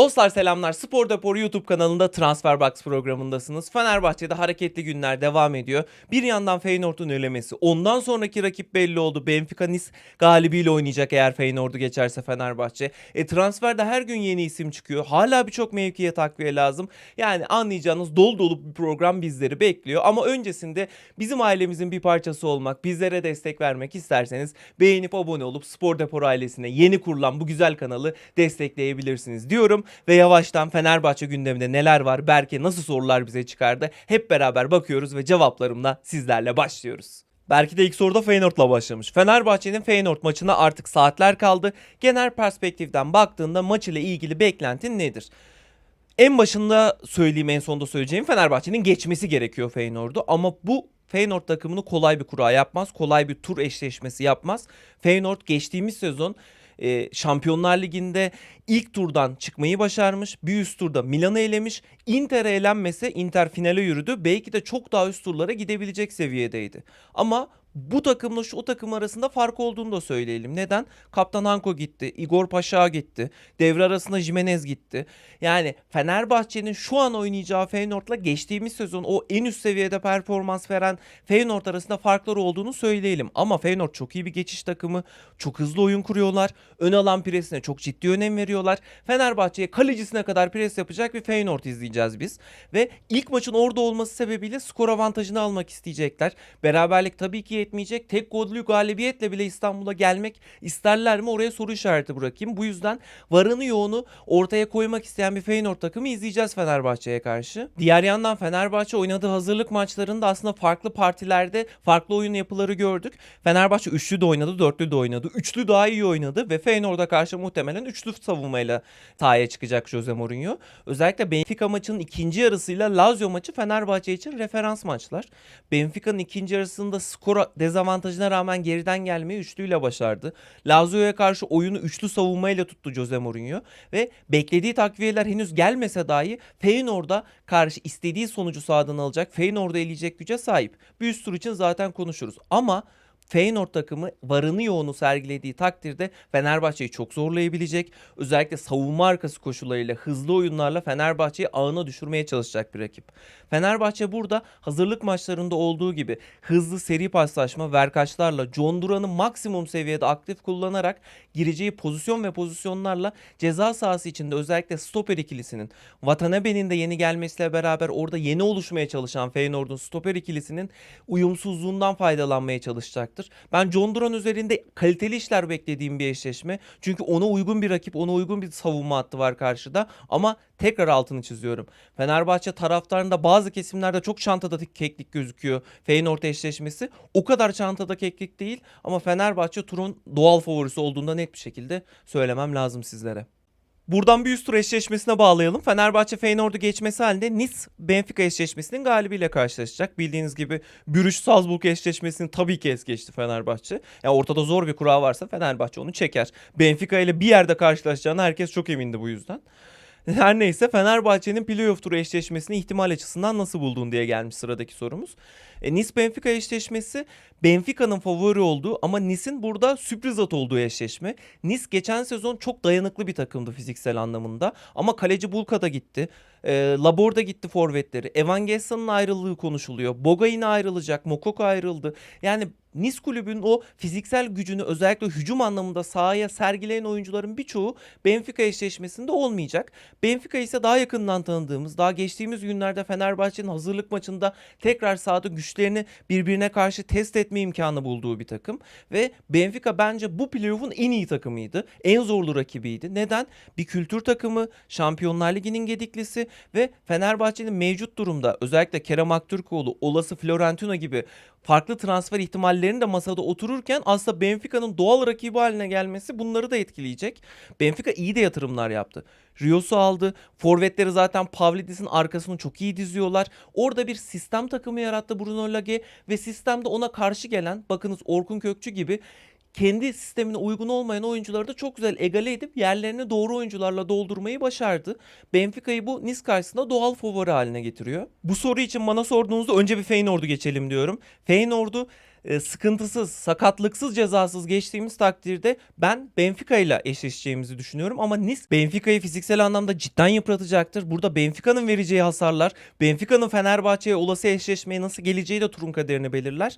Dostlar selamlar. Spor Depor YouTube kanalında Transferbox programındasınız. Fenerbahçe'de hareketli günler devam ediyor. Bir yandan Feyenoord'un elemesi. Ondan sonraki rakip belli oldu. Benfica Nice galibiyle oynayacak eğer Feyenoord'u geçerse Fenerbahçe. E transferde her gün yeni isim çıkıyor. Hala birçok mevkiye takviye lazım. Yani anlayacağınız dolu dolu bir program bizleri bekliyor. Ama öncesinde bizim ailemizin bir parçası olmak, bizlere destek vermek isterseniz beğenip abone olup Spor Depor ailesine yeni kurulan bu güzel kanalı destekleyebilirsiniz diyorum ve yavaştan Fenerbahçe gündeminde neler var, Berke nasıl sorular bize çıkardı hep beraber bakıyoruz ve cevaplarımla sizlerle başlıyoruz. Belki de ilk soruda Feyenoord'la başlamış. Fenerbahçe'nin Feyenoord maçına artık saatler kaldı. Genel perspektiften baktığında maç ile ilgili beklentin nedir? En başında söyleyeyim en sonda söyleyeceğim Fenerbahçe'nin geçmesi gerekiyor Feyenoord'u ama bu Feyenoord takımını kolay bir kura yapmaz. Kolay bir tur eşleşmesi yapmaz. Feyenoord geçtiğimiz sezon e, Şampiyonlar Ligi'nde ilk turdan çıkmayı başarmış. Bir üst turda Milan'ı elemiş. Inter'e elenmese Inter finale yürüdü. Belki de çok daha üst turlara gidebilecek seviyedeydi. Ama bu takımla şu takım arasında fark olduğunu da söyleyelim. Neden? Kaptan Hanko gitti. Igor Paşa gitti. Devre arasında Jimenez gitti. Yani Fenerbahçe'nin şu an oynayacağı Feyenoord'la geçtiğimiz sezon o en üst seviyede performans veren Feyenoord arasında farklar olduğunu söyleyelim. Ama Feyenoord çok iyi bir geçiş takımı. Çok hızlı oyun kuruyorlar. Ön alan presine çok ciddi önem veriyorlar. Fenerbahçe'ye kalecisine kadar pres yapacak bir Feyenoord izleyeceğiz biz. Ve ilk maçın orada olması sebebiyle skor avantajını almak isteyecekler. Beraberlik tabii ki yetmeyecek. Tek gollü galibiyetle bile İstanbul'a gelmek isterler mi oraya soru işareti bırakayım. Bu yüzden varını yoğunu ortaya koymak isteyen bir Feyenoord takımı izleyeceğiz Fenerbahçe'ye karşı. Diğer yandan Fenerbahçe oynadığı hazırlık maçlarında aslında farklı partilerde farklı oyun yapıları gördük. Fenerbahçe üçlü de oynadı, dörtlü de oynadı. Üçlü daha iyi oynadı ve Feyenoord'a karşı muhtemelen üçlü savunmayla sahaya çıkacak Jose Mourinho. Özellikle Benfica maçının ikinci yarısıyla Lazio maçı Fenerbahçe için referans maçlar. Benfica'nın ikinci yarısında skor dezavantajına rağmen geriden gelmeyi üçlüyle başardı. Lazio'ya karşı oyunu üçlü savunmayla tuttu Jose Mourinho ve beklediği takviyeler henüz gelmese dahi Feyenoord'a karşı istediği sonucu sağdan alacak, Feyenoord'u eleyecek güce sahip. Bir tur için zaten konuşuruz. Ama Feyenoord takımı varını yoğunu sergilediği takdirde Fenerbahçe'yi çok zorlayabilecek. Özellikle savunma arkası koşularıyla hızlı oyunlarla Fenerbahçe'yi ağına düşürmeye çalışacak bir rakip. Fenerbahçe burada hazırlık maçlarında olduğu gibi hızlı seri paslaşma verkaçlarla John Duran'ı maksimum seviyede aktif kullanarak gireceği pozisyon ve pozisyonlarla ceza sahası içinde özellikle stoper ikilisinin Watanabe'nin de yeni gelmesiyle beraber orada yeni oluşmaya çalışan Feyenoord'un stoper ikilisinin uyumsuzluğundan faydalanmaya çalışacaktır. Ben John Duran üzerinde kaliteli işler beklediğim bir eşleşme. Çünkü ona uygun bir rakip, ona uygun bir savunma hattı var karşıda. Ama tekrar altını çiziyorum. Fenerbahçe taraftarında bazı kesimlerde çok çantada keklik gözüküyor. Feyenoord eşleşmesi o kadar çantada keklik değil ama Fenerbahçe turun doğal favorisi olduğunda net bir şekilde söylemem lazım sizlere. Buradan bir üst tur eşleşmesine bağlayalım. Fenerbahçe Feyenoord'u geçmesi halinde Nice Benfica eşleşmesinin galibiyle karşılaşacak. Bildiğiniz gibi Brüş Salzburg eşleşmesini tabii ki es geçti Fenerbahçe. Yani ortada zor bir kura varsa Fenerbahçe onu çeker. Benfica ile bir yerde karşılaşacağına herkes çok emindi bu yüzden. Her neyse Fenerbahçe'nin playoff turu eşleşmesini ihtimal açısından nasıl buldun diye gelmiş sıradaki sorumuz. E, Nice Benfica eşleşmesi Benfica'nın favori olduğu ama Nice'in burada sürpriz at olduğu eşleşme. Nice geçen sezon çok dayanıklı bir takımdı fiziksel anlamında ama kaleci Bulka da gitti. E, Laborda gitti forvetleri. Evan Gesson'un ayrılığı konuşuluyor. Boga yine ayrılacak. Mokoko ayrıldı. Yani Nice kulübünün o fiziksel gücünü özellikle hücum anlamında sahaya sergileyen oyuncuların birçoğu Benfica eşleşmesinde olmayacak. Benfica ise daha yakından tanıdığımız, daha geçtiğimiz günlerde Fenerbahçe'nin hazırlık maçında tekrar sahada güçlerini birbirine karşı test etme imkanı bulduğu bir takım. Ve Benfica bence bu playoff'un en iyi takımıydı. En zorlu rakibiydi. Neden? Bir kültür takımı, Şampiyonlar Ligi'nin gediklisi ve Fenerbahçe'nin mevcut durumda özellikle Kerem Aktürkoğlu, olası Florentino gibi farklı transfer ihtimallerinin de masada otururken aslında Benfica'nın doğal rakibi haline gelmesi bunları da etkileyecek. Benfica iyi de yatırımlar yaptı. Rios'u aldı. Forvetleri zaten Pavlidis'in arkasını çok iyi diziyorlar. Orada bir sistem takımı yarattı Bruno Lage ve sistemde ona karşı gelen bakınız Orkun Kökçü gibi kendi sistemine uygun olmayan oyuncuları da çok güzel egale edip yerlerini doğru oyuncularla doldurmayı başardı. Benfica'yı bu Nice karşısında doğal favori haline getiriyor. Bu soru için bana sorduğunuzda önce bir Feyenoord'u geçelim diyorum. Feyenoord'u e, sıkıntısız, sakatlıksız, cezasız geçtiğimiz takdirde ben Benfica ile eşleşeceğimizi düşünüyorum. Ama Nice Benfica'yı fiziksel anlamda cidden yıpratacaktır. Burada Benfica'nın vereceği hasarlar, Benfica'nın Fenerbahçe'ye olası eşleşmeye nasıl geleceği de turun kaderini belirler.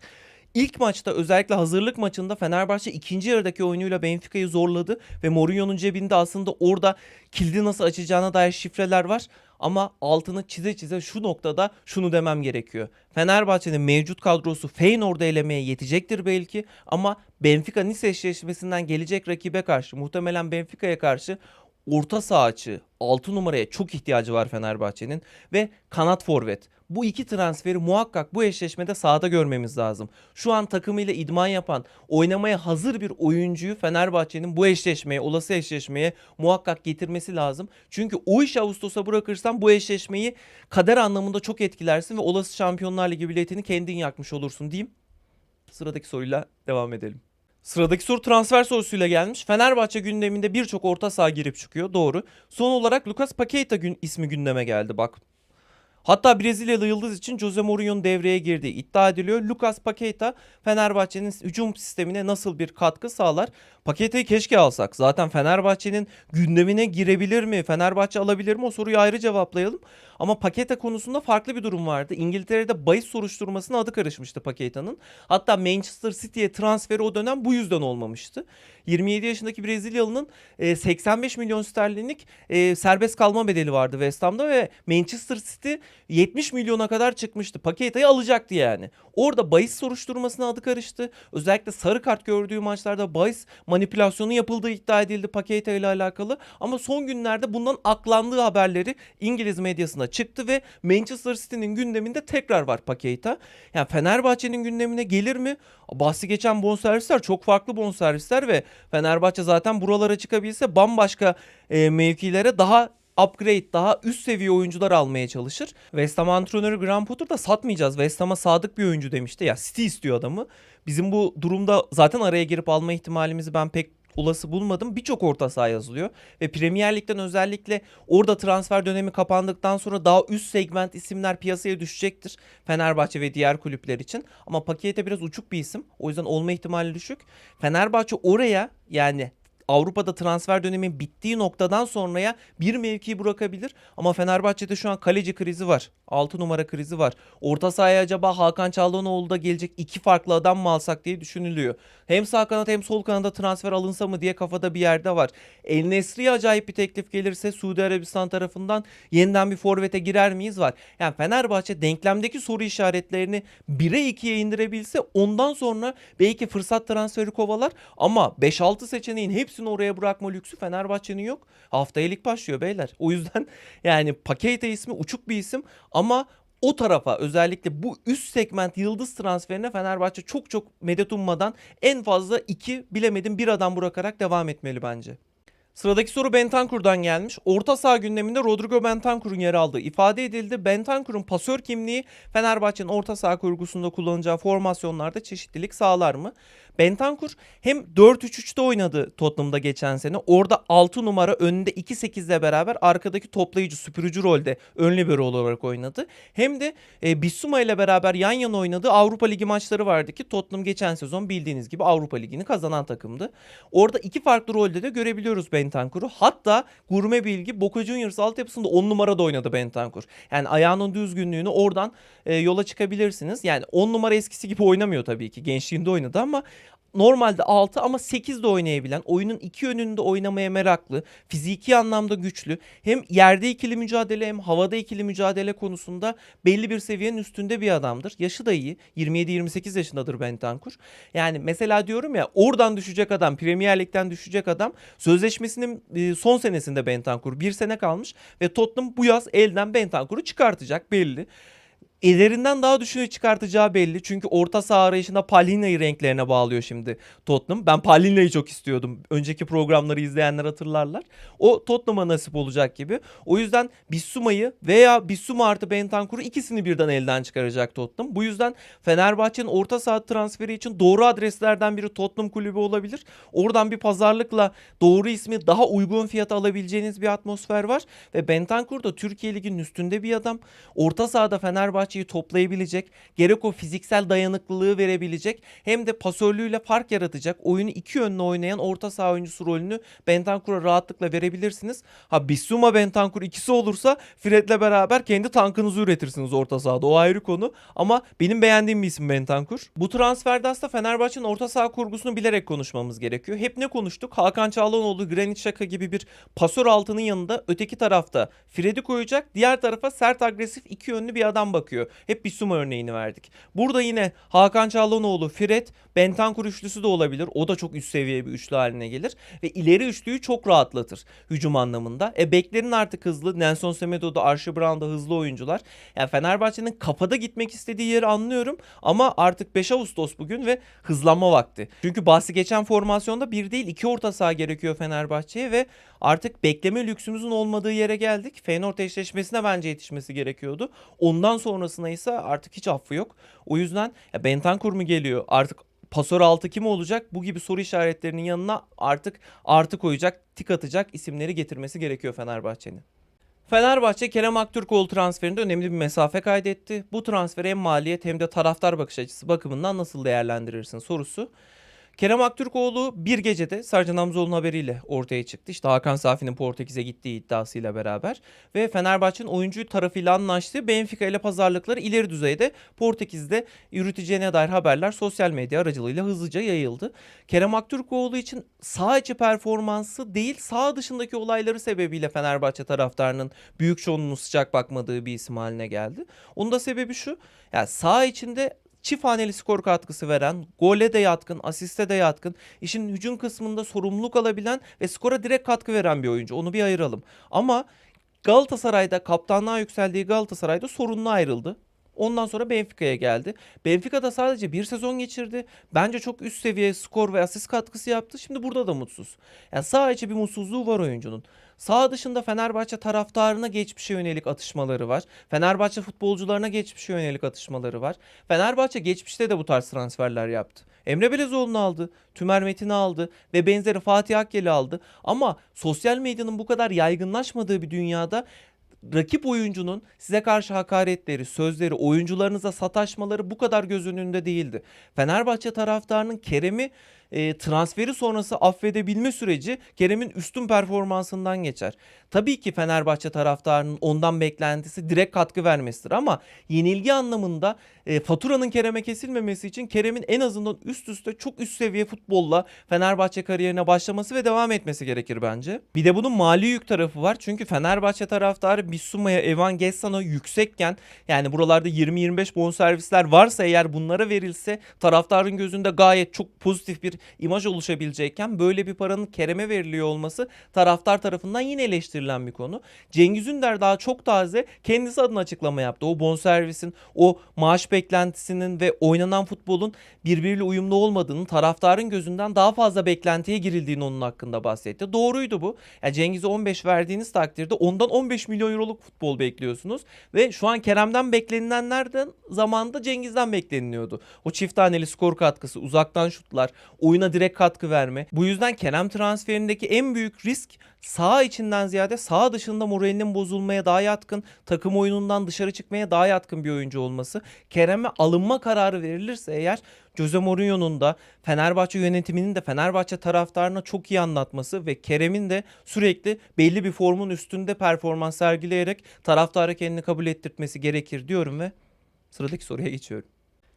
İlk maçta özellikle hazırlık maçında Fenerbahçe ikinci yarıdaki oyunuyla Benfica'yı zorladı ve Mourinho'nun cebinde aslında orada kilidi nasıl açacağına dair şifreler var. Ama altını çize çize şu noktada şunu demem gerekiyor. Fenerbahçe'nin mevcut kadrosu Feyenoord'u elemeye yetecektir belki ama Benfica Nice eşleşmesinden gelecek rakibe karşı muhtemelen Benfica'ya karşı orta saha açığı 6 numaraya çok ihtiyacı var Fenerbahçe'nin ve kanat forvet. Bu iki transferi muhakkak bu eşleşmede sahada görmemiz lazım. Şu an takımıyla idman yapan, oynamaya hazır bir oyuncuyu Fenerbahçe'nin bu eşleşmeye, olası eşleşmeye muhakkak getirmesi lazım. Çünkü o işi Ağustos'a bırakırsan bu eşleşmeyi kader anlamında çok etkilersin ve olası Şampiyonlar Ligi biletini kendin yakmış olursun diyeyim. Sıradaki soruyla devam edelim. Sıradaki soru transfer sorusuyla gelmiş. Fenerbahçe gündeminde birçok orta saha girip çıkıyor. Doğru. Son olarak Lucas Paqueta gün, ismi gündeme geldi bak. Hatta Brezilyalı yıldız için Jose Mourinho'nun devreye girdiği iddia ediliyor. Lucas Paqueta Fenerbahçe'nin hücum sistemine nasıl bir katkı sağlar? Paqueta'yı keşke alsak. Zaten Fenerbahçe'nin gündemine girebilir mi? Fenerbahçe alabilir mi? O soruyu ayrı cevaplayalım. Ama Paqueta konusunda farklı bir durum vardı. İngiltere'de bahis soruşturmasına adı karışmıştı Paqueta'nın. Hatta Manchester City'ye transferi o dönem bu yüzden olmamıştı. 27 yaşındaki Brezilyalı'nın e, 85 milyon sterlinlik e, serbest kalma bedeli vardı West Ham'da ve Manchester City 70 milyona kadar çıkmıştı. Paqueta'yı alacaktı yani. Orada bahis soruşturmasına adı karıştı. Özellikle sarı kart gördüğü maçlarda bahis manipülasyonu yapıldığı iddia edildi Paqueta ile alakalı. Ama son günlerde bundan aklandığı haberleri İngiliz medyasına çıktı ve Manchester City'nin gündeminde tekrar var Paqueta. Yani Fenerbahçe'nin gündemine gelir mi? Bahsi geçen bonservisler çok farklı bonservisler ve Fenerbahçe zaten buralara çıkabilse bambaşka e, mevkilere daha upgrade daha üst seviye oyuncular almaya çalışır. West Ham antrenörü Graham Potter da satmayacağız. West Ham'a sadık bir oyuncu demişti. Ya City istiyor adamı. Bizim bu durumda zaten araya girip alma ihtimalimizi ben pek olası bulmadım. Birçok orta saha yazılıyor ve Premier Lig'den özellikle orada transfer dönemi kapandıktan sonra daha üst segment isimler piyasaya düşecektir. Fenerbahçe ve diğer kulüpler için. Ama Pakete biraz uçuk bir isim. O yüzden olma ihtimali düşük. Fenerbahçe oraya yani Avrupa'da transfer dönemi bittiği noktadan sonraya bir mevki bırakabilir. Ama Fenerbahçe'de şu an kaleci krizi var. 6 numara krizi var. Orta sahaya acaba Hakan Çalhanoğlu da gelecek iki farklı adam mı alsak diye düşünülüyor. Hem sağ kanat hem sol kanada transfer alınsa mı diye kafada bir yerde var. El Nesri'ye acayip bir teklif gelirse Suudi Arabistan tarafından yeniden bir forvete girer miyiz var. Yani Fenerbahçe denklemdeki soru işaretlerini 1'e 2'ye indirebilse ondan sonra belki fırsat transferi kovalar ama 5-6 seçeneğin hepsini oraya bırakma lüksü Fenerbahçe'nin yok. Haftaya lig başlıyor beyler. O yüzden yani Paketa ismi uçuk bir isim ama o tarafa özellikle bu üst segment yıldız transferine Fenerbahçe çok çok medet ummadan en fazla iki bilemedim bir adam bırakarak devam etmeli bence. Sıradaki soru Bentancur'dan gelmiş. Orta saha gündeminde Rodrigo Bentancur'un yer aldığı ifade edildi. Bentancur'un pasör kimliği Fenerbahçe'nin orta saha kurgusunda kullanacağı formasyonlarda çeşitlilik sağlar mı? Bentancur hem 4-3-3'te oynadı Tottenham'da geçen sene. Orada 6 numara önünde 2-8 ile beraber arkadaki toplayıcı, süpürücü rolde ön libero olarak oynadı. Hem de e, Bissouma ile beraber yan yana oynadığı Avrupa Ligi maçları vardı ki Tottenham geçen sezon bildiğiniz gibi Avrupa Ligi'ni kazanan takımdı. Orada iki farklı rolde de görebiliyoruz Bentancur'u. Hatta gurme bilgi Boca Juniors altyapısında 10 numarada oynadı Bentancur. Yani ayağının düzgünlüğünü oradan e, yola çıkabilirsiniz. Yani 10 numara eskisi gibi oynamıyor tabii ki. Gençliğinde oynadı ama normalde 6 ama 8 de oynayabilen, oyunun iki yönünde oynamaya meraklı, fiziki anlamda güçlü, hem yerde ikili mücadele hem havada ikili mücadele konusunda belli bir seviyenin üstünde bir adamdır. Yaşı da iyi. 27-28 yaşındadır Bentancur. Yani mesela diyorum ya oradan düşecek adam, Premier Lig'den düşecek adam sözleşmesinin e, son senesinde Bentancur. Bir sene kalmış ve Tottenham bu yaz elden Bentancur'u çıkartacak belli. Ellerinden daha düşünü çıkartacağı belli. Çünkü orta saha arayışında Palhina'yı renklerine bağlıyor şimdi Tottenham. Ben Palhina'yı çok istiyordum. Önceki programları izleyenler hatırlarlar. O Tottenham'a nasip olacak gibi. O yüzden Bissouma'yı veya Bissouma artı Bentancur'u ikisini birden elden çıkaracak Tottenham. Bu yüzden Fenerbahçe'nin orta saha transferi için doğru adreslerden biri Tottenham kulübü olabilir. Oradan bir pazarlıkla doğru ismi daha uygun fiyata alabileceğiniz bir atmosfer var. Ve Bentancur da Türkiye Ligi'nin üstünde bir adam. Orta sahada Fenerbahçe Fenerbahçe'yi toplayabilecek, gerek o fiziksel dayanıklılığı verebilecek hem de pasörlüğüyle fark yaratacak, oyunu iki yönlü oynayan orta saha oyuncusu rolünü Bentancur'a rahatlıkla verebilirsiniz. Ha Bissouma Bentancur ikisi olursa Fred'le beraber kendi tankınızı üretirsiniz orta sahada. O ayrı konu ama benim beğendiğim bir isim Bentancur. Bu transferde aslında Fenerbahçe'nin orta saha kurgusunu bilerek konuşmamız gerekiyor. Hep ne konuştuk? Hakan Çağlanoğlu, Granit Xhaka gibi bir pasör altının yanında öteki tarafta Fred'i koyacak. Diğer tarafa sert agresif iki yönlü bir adam bakıyor. Hep Bissouma örneğini verdik. Burada yine Hakan Çağlanoğlu, Fred, Bentancur üçlüsü de olabilir. O da çok üst seviye bir üçlü haline gelir. Ve ileri üçlüyü çok rahatlatır hücum anlamında. E beklerin artık hızlı. Nelson Semedo da Archie Brown da hızlı oyuncular. Yani Fenerbahçe'nin kafada gitmek istediği yeri anlıyorum. Ama artık 5 Ağustos bugün ve hızlanma vakti. Çünkü bahsi geçen formasyonda bir değil iki orta saha gerekiyor Fenerbahçe'ye ve artık bekleme lüksümüzün olmadığı yere geldik. Feyenoord eşleşmesine bence yetişmesi gerekiyordu. Ondan sonrasına ise artık hiç affı yok. O yüzden ya Bentancur mu geliyor? Artık pasör altı kim olacak? Bu gibi soru işaretlerinin yanına artık artı koyacak, tik atacak isimleri getirmesi gerekiyor Fenerbahçe'nin. Fenerbahçe Kerem Aktürkoğlu transferinde önemli bir mesafe kaydetti. Bu transferi hem maliyet hem de taraftar bakış açısı bakımından nasıl değerlendirirsin sorusu. Kerem Aktürkoğlu bir gecede Sercan Hamzoğlu'nun haberiyle ortaya çıktı. İşte Hakan Safi'nin Portekiz'e gittiği iddiasıyla beraber. Ve Fenerbahçe'nin oyuncu tarafıyla anlaştığı Benfica ile pazarlıkları ileri düzeyde Portekiz'de yürüteceğine dair haberler sosyal medya aracılığıyla hızlıca yayıldı. Kerem Aktürkoğlu için sağ içi performansı değil sağ dışındaki olayları sebebiyle Fenerbahçe taraftarının büyük çoğunluğunun sıcak bakmadığı bir isim haline geldi. Onun da sebebi şu. Yani sağ içinde çift haneli skor katkısı veren, gole de yatkın, asiste de yatkın, işin hücum kısmında sorumluluk alabilen ve skora direkt katkı veren bir oyuncu. Onu bir ayıralım. Ama Galatasaray'da kaptanlığa yükseldiği Galatasaray'da sorunlu ayrıldı. Ondan sonra Benfica'ya geldi. Benfica'da sadece bir sezon geçirdi. Bence çok üst seviye skor ve asist katkısı yaptı. Şimdi burada da mutsuz. Yani sağ içi bir mutsuzluğu var oyuncunun. Sağ dışında Fenerbahçe taraftarına geçmişe yönelik atışmaları var. Fenerbahçe futbolcularına geçmişe yönelik atışmaları var. Fenerbahçe geçmişte de bu tarz transferler yaptı. Emre Belezoğlu'nu aldı, Tümer Metin'i aldı ve benzeri Fatih Akgel'i aldı. Ama sosyal medyanın bu kadar yaygınlaşmadığı bir dünyada rakip oyuncunun size karşı hakaretleri, sözleri, oyuncularınıza sataşmaları bu kadar göz önünde değildi. Fenerbahçe taraftarının Kerem'i e, transferi sonrası affedebilme süreci Kerem'in üstün performansından geçer. Tabii ki Fenerbahçe taraftarının ondan beklentisi direkt katkı vermesidir ama yenilgi anlamında e, faturanın Kerem'e kesilmemesi için Kerem'in en azından üst üste çok üst seviye futbolla Fenerbahçe kariyerine başlaması ve devam etmesi gerekir bence. Bir de bunun mali yük tarafı var. Çünkü Fenerbahçe taraftarı Bissouma'ya, Evan Gessan'a yüksekken yani buralarda 20-25 bonservisler varsa eğer bunlara verilse taraftarın gözünde gayet çok pozitif bir imaj oluşabilecekken böyle bir paranın Kerem'e veriliyor olması taraftar tarafından yine eleştirilen bir konu. Cengiz Ünder daha çok taze kendisi adına açıklama yaptı. O bonservisin, o maaş beklentisinin ve oynanan futbolun birbiriyle uyumlu olmadığını, taraftarın gözünden daha fazla beklentiye girildiğini onun hakkında bahsetti. Doğruydu bu. Yani Cengiz'e 15 verdiğiniz takdirde ondan 15 milyon euroluk futbol bekliyorsunuz ve şu an Kerem'den beklenilenlerden zamanda Cengiz'den bekleniliyordu. O çift taneli skor katkısı, uzaktan şutlar, oyuna direkt katkı verme. Bu yüzden Kerem transferindeki en büyük risk sağ içinden ziyade sağ dışında moralinin bozulmaya daha yatkın, takım oyunundan dışarı çıkmaya daha yatkın bir oyuncu olması. Kerem'e alınma kararı verilirse eğer Jose Mourinho'nun da Fenerbahçe yönetiminin de Fenerbahçe taraftarına çok iyi anlatması ve Kerem'in de sürekli belli bir formun üstünde performans sergileyerek taraftara kendini kabul ettirtmesi gerekir diyorum ve sıradaki soruya geçiyorum.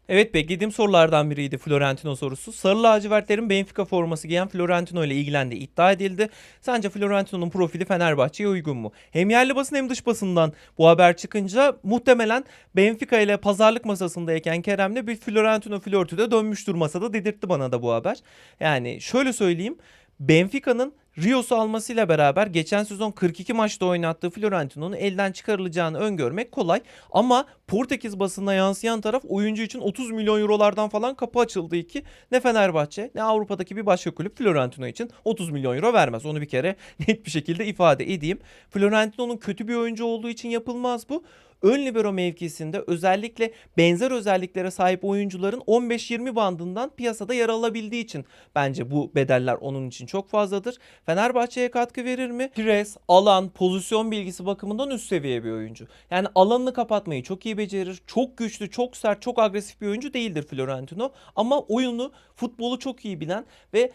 Evet beklediğim sorulardan biriydi Florentino sorusu. Sarı lacivertlerin Benfica forması giyen Florentino ile ilgilendiği iddia edildi. Sence Florentino'nun profili Fenerbahçe'ye uygun mu? Hem yerli basın hem dış basından bu haber çıkınca muhtemelen Benfica ile pazarlık masasındayken Kerem'le bir Florentino flörtü de dönmüştür masada dedirtti bana da bu haber. Yani şöyle söyleyeyim. Benfica'nın Rios'u almasıyla beraber geçen sezon 42 maçta oynattığı Florentino'nun elden çıkarılacağını öngörmek kolay. Ama Portekiz basına yansıyan taraf oyuncu için 30 milyon eurolardan falan kapı açıldı ki ne Fenerbahçe ne Avrupa'daki bir başka kulüp Florentino için 30 milyon euro vermez. Onu bir kere net bir şekilde ifade edeyim. Florentino'nun kötü bir oyuncu olduğu için yapılmaz bu. Ön libero mevkisinde özellikle benzer özelliklere sahip oyuncuların 15-20 bandından piyasada yer alabildiği için bence bu bedeller onun için çok fazladır. Fenerbahçe'ye katkı verir mi? Pres, alan, pozisyon bilgisi bakımından üst seviye bir oyuncu. Yani alanını kapatmayı çok iyi becerir. Çok güçlü, çok sert, çok agresif bir oyuncu değildir Florentino. Ama oyunu, futbolu çok iyi bilen ve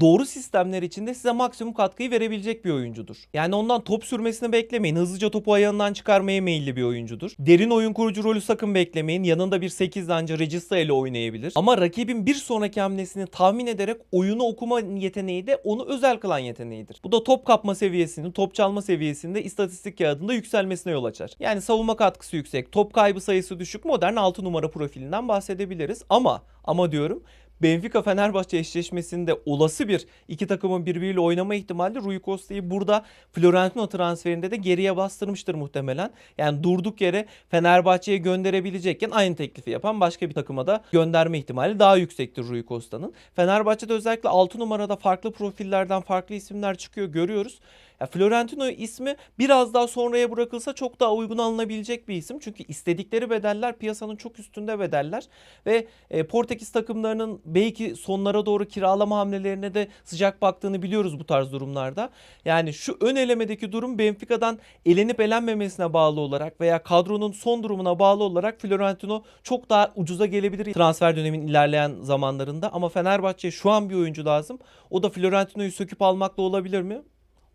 doğru sistemler içinde size maksimum katkıyı verebilecek bir oyuncudur. Yani ondan top sürmesini beklemeyin. Hızlıca topu ayağından çıkarmaya meyilli bir oyuncudur. Derin oyun kurucu rolü sakın beklemeyin. Yanında bir 8 anca Regista ile oynayabilir. Ama rakibin bir sonraki hamlesini tahmin ederek oyunu okuma yeteneği de onu özel kılan yeteneğidir. Bu da top kapma seviyesinin, top çalma seviyesinde istatistik kağıdında yükselmesine yol açar. Yani savunma katkısı yüksek, top kaybı sayısı düşük modern 6 numara profilinden bahsedebiliriz. Ama ama diyorum Benfica Fenerbahçe eşleşmesinde olası bir iki takımın birbiriyle oynama ihtimali Rui Costa'yı burada Florentino transferinde de geriye bastırmıştır muhtemelen. Yani durduk yere Fenerbahçe'ye gönderebilecekken aynı teklifi yapan başka bir takıma da gönderme ihtimali daha yüksektir Rui Costa'nın. Fenerbahçe'de özellikle 6 numarada farklı profillerden farklı isimler çıkıyor görüyoruz. Florentino ismi biraz daha sonraya bırakılsa çok daha uygun alınabilecek bir isim. Çünkü istedikleri bedeller piyasanın çok üstünde bedeller ve e, Portekiz takımlarının belki sonlara doğru kiralama hamlelerine de sıcak baktığını biliyoruz bu tarz durumlarda. Yani şu ön elemedeki durum Benfica'dan elenip elenmemesine bağlı olarak veya kadronun son durumuna bağlı olarak Florentino çok daha ucuza gelebilir transfer dönemin ilerleyen zamanlarında ama Fenerbahçe'ye şu an bir oyuncu lazım. O da Florentino'yu söküp almakla olabilir mi?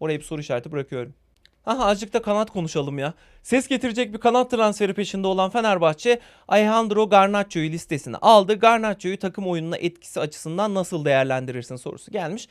Oraya bir soru işareti bırakıyorum. Aha azıcık da kanat konuşalım ya. Ses getirecek bir kanat transferi peşinde olan Fenerbahçe Alejandro Garnacho'yu listesine aldı. Garnacho'yu takım oyununa etkisi açısından nasıl değerlendirirsin sorusu gelmiş.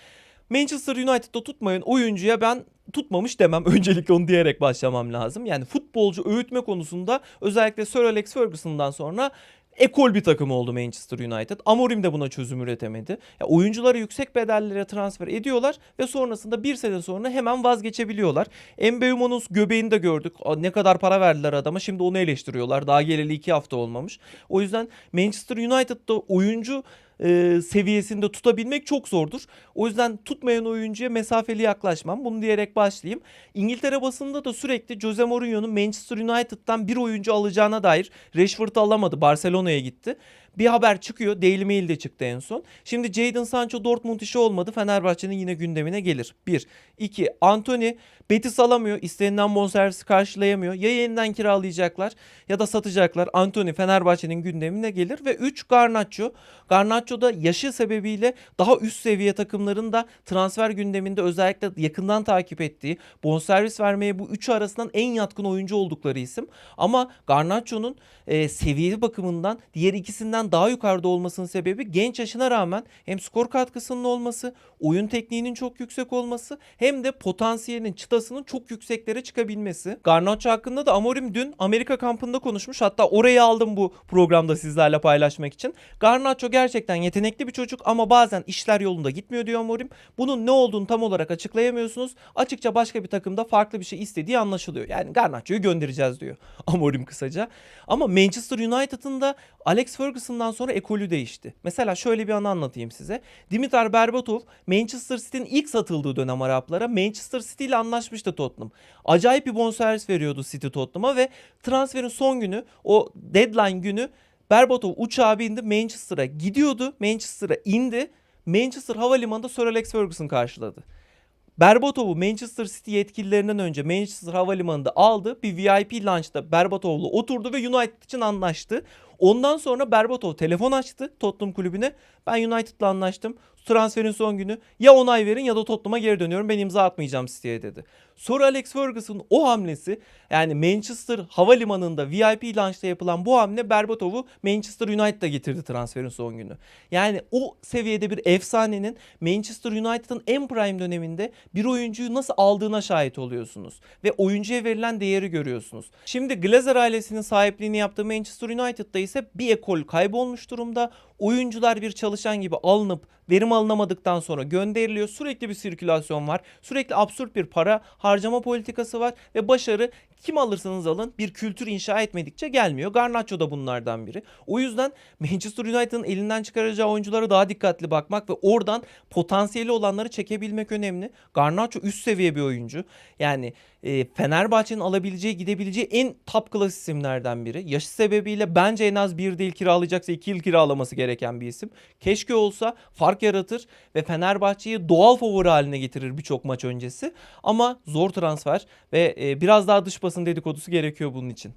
Manchester United'da tutmayan oyuncuya ben tutmamış demem. Öncelikle onu diyerek başlamam lazım. Yani futbolcu öğütme konusunda özellikle Sir Alex Ferguson'dan sonra ekol bir takım oldu Manchester United. Amorim de buna çözüm üretemedi. Ya oyuncuları yüksek bedellere transfer ediyorlar ve sonrasında bir sene sonra hemen vazgeçebiliyorlar. Mbeumo'nun göbeğini de gördük. Ne kadar para verdiler adama şimdi onu eleştiriyorlar. Daha geleli iki hafta olmamış. O yüzden Manchester United'da oyuncu e, seviyesinde tutabilmek çok zordur. O yüzden tutmayan oyuncuya mesafeli yaklaşmam. Bunu diyerek başlayayım. İngiltere basında da sürekli Jose Mourinho'nun Manchester United'dan bir oyuncu alacağına dair Rashford'u alamadı. Barcelona'ya gitti bir haber çıkıyor. Daily Mail'de çıktı en son. Şimdi Jadon Sancho Dortmund işi olmadı. Fenerbahçe'nin yine gündemine gelir. 1. 2. Anthony Betis alamıyor. İstenilen bonservisi karşılayamıyor. Ya yeniden kiralayacaklar ya da satacaklar. Anthony Fenerbahçe'nin gündemine gelir. Ve 3. Garnacho. Garnacho da yaşı sebebiyle daha üst seviye takımların da transfer gündeminde özellikle yakından takip ettiği, bonservis vermeye bu üçü arasından en yatkın oyuncu oldukları isim. Ama Garnacho'nun e, seviye bakımından diğer ikisinden daha yukarıda olmasının sebebi genç yaşına rağmen hem skor katkısının olması, oyun tekniğinin çok yüksek olması hem de potansiyelinin çıtasının çok yükseklere çıkabilmesi. Garnacho hakkında da Amorim dün Amerika kampında konuşmuş. Hatta orayı aldım bu programda sizlerle paylaşmak için. Garnacho gerçekten yetenekli bir çocuk ama bazen işler yolunda gitmiyor diyor Amorim. Bunun ne olduğunu tam olarak açıklayamıyorsunuz. Açıkça başka bir takımda farklı bir şey istediği anlaşılıyor. Yani Garnacho'yu göndereceğiz diyor Amorim kısaca. Ama Manchester United'ın da Alex Ferguson'dan sonra ekolü değişti. Mesela şöyle bir anı anlatayım size. Dimitar Berbatov Manchester City'nin ilk satıldığı dönem Araplara Manchester City ile anlaşmıştı Tottenham. Acayip bir bonservis veriyordu City Tottenham'a ve transferin son günü o deadline günü Berbatov uçağa bindi Manchester'a gidiyordu. Manchester'a indi. Manchester havalimanında Sir Alex Ferguson karşıladı. Berbatov'u Manchester City yetkililerinden önce Manchester Havalimanı'nda aldı. Bir VIP lunch'ta Berbatov'la oturdu ve United için anlaştı. Ondan sonra Berbatov telefon açtı Tottenham kulübüne. Ben United'la anlaştım. Transferin son günü ya onay verin ya da Tottenham'a geri dönüyorum. Ben imza atmayacağım City'ye dedi. Sonra Alex Ferguson o hamlesi yani Manchester havalimanında VIP lunch'ta yapılan bu hamle Berbatov'u Manchester United'a getirdi transferin son günü. Yani o seviyede bir efsanenin Manchester United'ın en prime döneminde bir oyuncuyu nasıl aldığına şahit oluyorsunuz. Ve oyuncuya verilen değeri görüyorsunuz. Şimdi Glazer ailesinin sahipliğini yaptığı Manchester United'da ise ise bir ekol kaybolmuş durumda. Oyuncular bir çalışan gibi alınıp verim alınamadıktan sonra gönderiliyor. Sürekli bir sirkülasyon var. Sürekli absürt bir para harcama politikası var ve başarı kim alırsanız alın bir kültür inşa etmedikçe gelmiyor. Garnacho da bunlardan biri. O yüzden Manchester United'ın elinden çıkaracağı oyunculara daha dikkatli bakmak ve oradan potansiyeli olanları çekebilmek önemli. Garnacho üst seviye bir oyuncu. Yani e, Fenerbahçe'nin alabileceği gidebileceği en top class isimlerden biri. Yaşı sebebiyle bence en az bir değil kiralayacaksa iki yıl kiralaması gereken bir isim. Keşke olsa fark yaratır ve Fenerbahçe'yi doğal favori haline getirir birçok maç öncesi. Ama zor transfer ve e, biraz daha dış basın dedikodusu gerekiyor bunun için.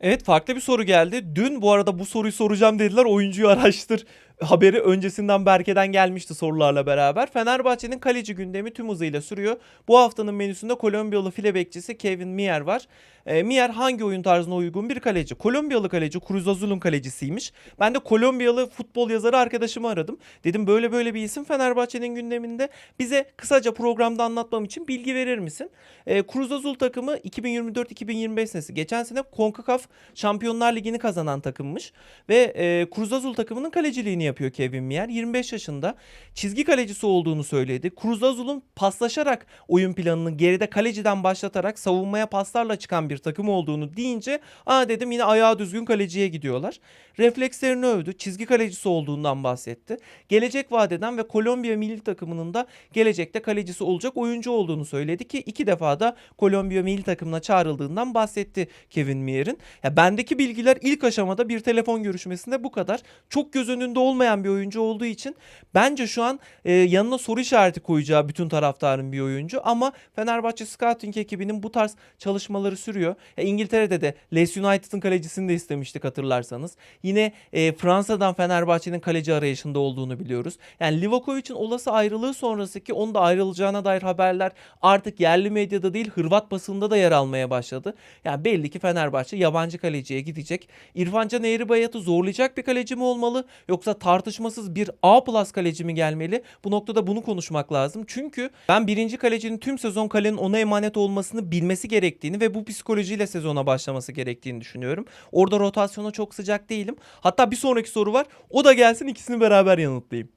Evet farklı bir soru geldi. Dün bu arada bu soruyu soracağım dediler. Oyuncuyu araştır haberi öncesinden Berke'den gelmişti sorularla beraber. Fenerbahçe'nin kaleci gündemi tüm hızıyla sürüyor. Bu haftanın menüsünde Kolombiyalı file bekçisi Kevin Mier var. E, Mier hangi oyun tarzına uygun bir kaleci? Kolombiyalı kaleci Cruz Azul'un kalecisiymiş. Ben de Kolombiyalı futbol yazarı arkadaşımı aradım. Dedim böyle böyle bir isim Fenerbahçe'nin gündeminde. Bize kısaca programda anlatmam için bilgi verir misin? E, Cruz Azul takımı 2024-2025 senesi. Geçen sene CONCACAF Şampiyonlar Ligi'ni kazanan takımmış. Ve e, Cruz Azul takımının kaleciliğini yapıyor Kevin Mier. 25 yaşında çizgi kalecisi olduğunu söyledi. Cruz Azul'un paslaşarak oyun planını geride kaleciden başlatarak savunmaya paslarla çıkan bir takım olduğunu deyince aa dedim yine ayağı düzgün kaleciye gidiyorlar. Reflekslerini övdü. Çizgi kalecisi olduğundan bahsetti. Gelecek vadeden ve Kolombiya milli takımının da gelecekte kalecisi olacak oyuncu olduğunu söyledi ki iki defa da Kolombiya milli takımına çağrıldığından bahsetti Kevin Mier'in. Ya bendeki bilgiler ilk aşamada bir telefon görüşmesinde bu kadar. Çok göz önünde olmayan bir oyuncu olduğu için bence şu an e, yanına soru işareti koyacağı bütün taraftarın bir oyuncu ama Fenerbahçe Scouting ekibinin bu tarz çalışmaları sürüyor. Ya İngiltere'de de Leeds United'ın kalecisini de istemiştik hatırlarsanız. Yine e, Fransa'dan Fenerbahçe'nin kaleci arayışında olduğunu biliyoruz. Yani Livakovic'in olası ayrılığı sonrası ki onun da ayrılacağına dair haberler artık yerli medyada değil Hırvat basında da yer almaya başladı. Yani belli ki Fenerbahçe yabancı kaleciye gidecek. İrfan Can Eğribayat'ı zorlayacak bir kaleci mi olmalı yoksa tartışmasız bir A plus kaleci mi gelmeli? Bu noktada bunu konuşmak lazım. Çünkü ben birinci kalecinin tüm sezon kalenin ona emanet olmasını bilmesi gerektiğini ve bu psikolojiyle sezona başlaması gerektiğini düşünüyorum. Orada rotasyona çok sıcak değilim. Hatta bir sonraki soru var. O da gelsin ikisini beraber yanıtlayayım.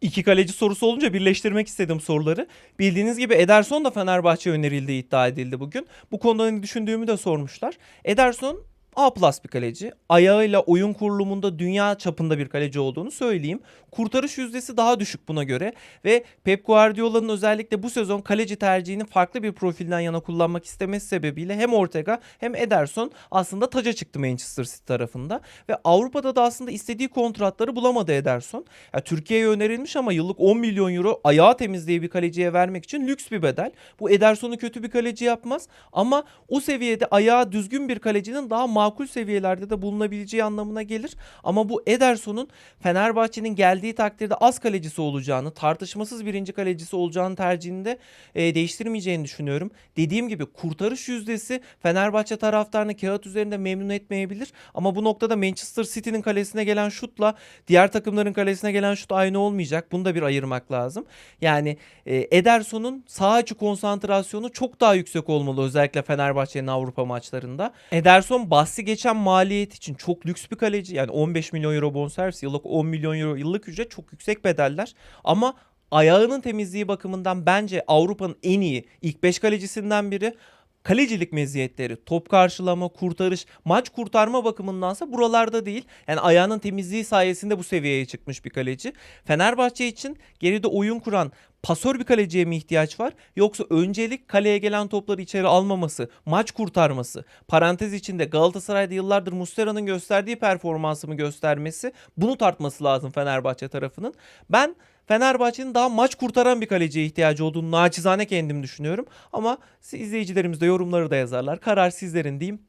İki kaleci sorusu olunca birleştirmek istedim soruları. Bildiğiniz gibi Ederson da Fenerbahçe önerildiği iddia edildi bugün. Bu konuda ne düşündüğümü de sormuşlar. Ederson A plus bir kaleci. Ayağıyla oyun kurulumunda dünya çapında bir kaleci olduğunu söyleyeyim. Kurtarış yüzdesi daha düşük buna göre ve Pep Guardiola'nın özellikle bu sezon kaleci tercihini farklı bir profilden yana kullanmak istemesi sebebiyle hem Ortega hem Ederson aslında taca çıktı Manchester City tarafında ve Avrupa'da da aslında istediği kontratları bulamadı Ederson. Ya Türkiye'ye önerilmiş ama yıllık 10 milyon euro ayağı temizliği bir kaleciye vermek için lüks bir bedel. Bu Ederson'u kötü bir kaleci yapmaz ama o seviyede ayağı düzgün bir kalecinin daha makul seviyelerde de bulunabileceği anlamına gelir. Ama bu Ederson'un Fenerbahçe'nin geldiği takdirde az kalecisi olacağını, tartışmasız birinci kalecisi olacağını tercihinde e, değiştirmeyeceğini düşünüyorum. Dediğim gibi kurtarış yüzdesi Fenerbahçe taraftarını kağıt üzerinde memnun etmeyebilir. Ama bu noktada Manchester City'nin kalesine gelen şutla diğer takımların kalesine gelen şut aynı olmayacak. Bunu da bir ayırmak lazım. Yani e, Ederson'un sağ içi konsantrasyonu çok daha yüksek olmalı özellikle Fenerbahçe'nin Avrupa maçlarında. Ederson bahsi geçen maliyet için çok lüks bir kaleci. Yani 15 milyon euro bonservis, yıllık 10 milyon euro yıllık ücret çok yüksek bedeller. Ama ayağının temizliği bakımından bence Avrupa'nın en iyi ilk 5 kalecisinden biri. Kalecilik meziyetleri, top karşılama, kurtarış, maç kurtarma bakımındansa buralarda değil. Yani ayağının temizliği sayesinde bu seviyeye çıkmış bir kaleci. Fenerbahçe için geride oyun kuran pasör bir kaleciye mi ihtiyaç var? Yoksa öncelik kaleye gelen topları içeri almaması, maç kurtarması, parantez içinde Galatasaray'da yıllardır Muslera'nın gösterdiği performansı mı göstermesi bunu tartması lazım Fenerbahçe tarafının. Ben Fenerbahçe'nin daha maç kurtaran bir kaleciye ihtiyacı olduğunu naçizane kendim düşünüyorum. Ama izleyicilerimiz de yorumları da yazarlar. Karar sizlerin diyeyim.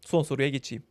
Son soruya geçeyim.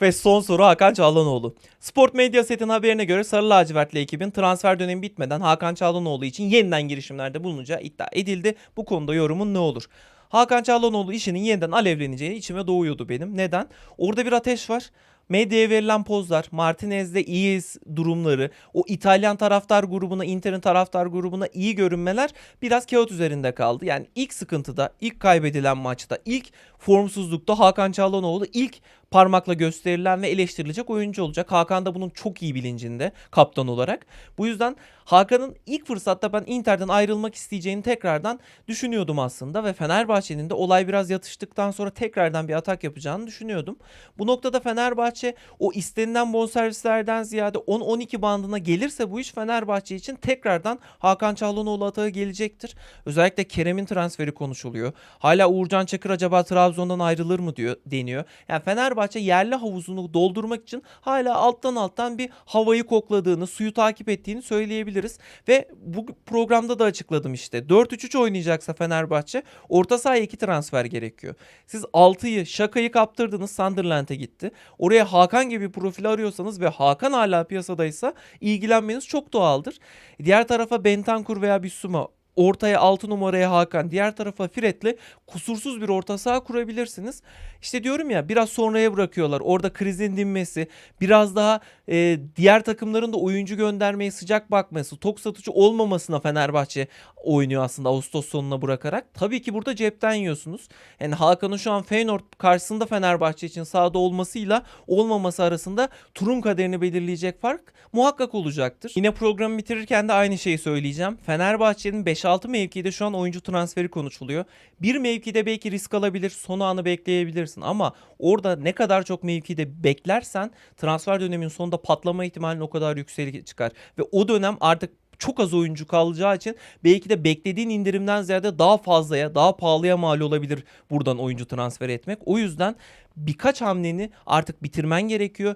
Ve son soru Hakan Çağlanoğlu. Sport Medya Set'in haberine göre Sarı Lacivertli ekibin transfer dönemi bitmeden Hakan Çağlanoğlu için yeniden girişimlerde bulunacağı iddia edildi. Bu konuda yorumun ne olur? Hakan Çağlanoğlu işinin yeniden alevleneceğini içime doğuyordu benim. Neden? Orada bir ateş var. Medyaya verilen pozlar, Martinez'de iyi durumları, o İtalyan taraftar grubuna, Inter'in taraftar grubuna iyi görünmeler biraz kağıt üzerinde kaldı. Yani ilk sıkıntıda, ilk kaybedilen maçta, ilk formsuzlukta Hakan Çalhanoğlu ilk parmakla gösterilen ve eleştirilecek oyuncu olacak. Hakan da bunun çok iyi bilincinde kaptan olarak. Bu yüzden Hakan'ın ilk fırsatta ben Inter'den ayrılmak isteyeceğini tekrardan düşünüyordum aslında ve Fenerbahçe'nin de olay biraz yatıştıktan sonra tekrardan bir atak yapacağını düşünüyordum. Bu noktada Fenerbahçe o istenilen bonservislerden ziyade 10-12 bandına gelirse bu iş Fenerbahçe için tekrardan Hakan Çalhanoğlu atağı gelecektir. Özellikle Kerem'in transferi konuşuluyor. Hala Uğurcan Çakır acaba Trabzon'dan ayrılır mı diyor deniyor. Yani Fenerbahçe yerli havuzunu doldurmak için hala alttan alttan bir havayı kokladığını, suyu takip ettiğini söyleyebiliriz. Ve bu programda da açıkladım işte. 4-3-3 oynayacaksa Fenerbahçe orta sahaya iki transfer gerekiyor. Siz 6'yı şakayı kaptırdınız Sunderland'e gitti. Oraya Hakan gibi profil arıyorsanız ve Hakan hala piyasadaysa ilgilenmeniz çok doğaldır. Diğer tarafa Bentancur veya Bissouma ortaya 6 numaraya Hakan, diğer tarafa Fred'le kusursuz bir orta saha kurabilirsiniz. İşte diyorum ya biraz sonraya bırakıyorlar. Orada krizin dinmesi, biraz daha e, diğer takımların da oyuncu göndermeye sıcak bakması, tok satıcı olmamasına Fenerbahçe oynuyor aslında Ağustos sonuna bırakarak. Tabii ki burada cepten yiyorsunuz. Yani Hakan'ın şu an Feyenoord karşısında Fenerbahçe için sahada olmasıyla olmaması arasında turun kaderini belirleyecek fark muhakkak olacaktır. Yine programı bitirirken de aynı şeyi söyleyeceğim. Fenerbahçe'nin 5-6 mevkide şu an oyuncu transferi konuşuluyor. Bir mevkide belki risk alabilir, son anı bekleyebilirsin ama orada ne kadar çok mevkide beklersen transfer dönemin sonunda patlama ihtimalin o kadar yüksek çıkar. Ve o dönem artık çok az oyuncu kalacağı için belki de beklediğin indirimden ziyade daha fazlaya, daha pahalıya mal olabilir buradan oyuncu transfer etmek. O yüzden birkaç hamleni artık bitirmen gerekiyor.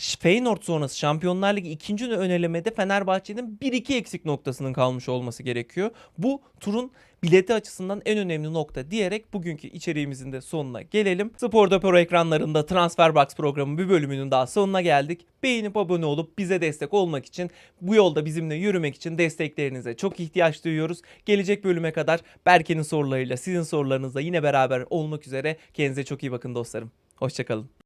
Feyenoord sonrası Şampiyonlar Ligi ikinci önelemede Fenerbahçe'nin 1-2 eksik noktasının kalmış olması gerekiyor. Bu turun bileti açısından en önemli nokta diyerek bugünkü içeriğimizin de sonuna gelelim. Sporda Pro ekranlarında Transferbox programı bir bölümünün daha sonuna geldik. Beğenip abone olup bize destek olmak için bu yolda bizimle yürümek için desteklerinize çok ihtiyaç duyuyoruz. Gelecek bölüme kadar Berke'nin sorularıyla sizin sorularınızla yine beraber olmak üzere. Kendinize çok iyi bakın dostlarım. Hoşçakalın.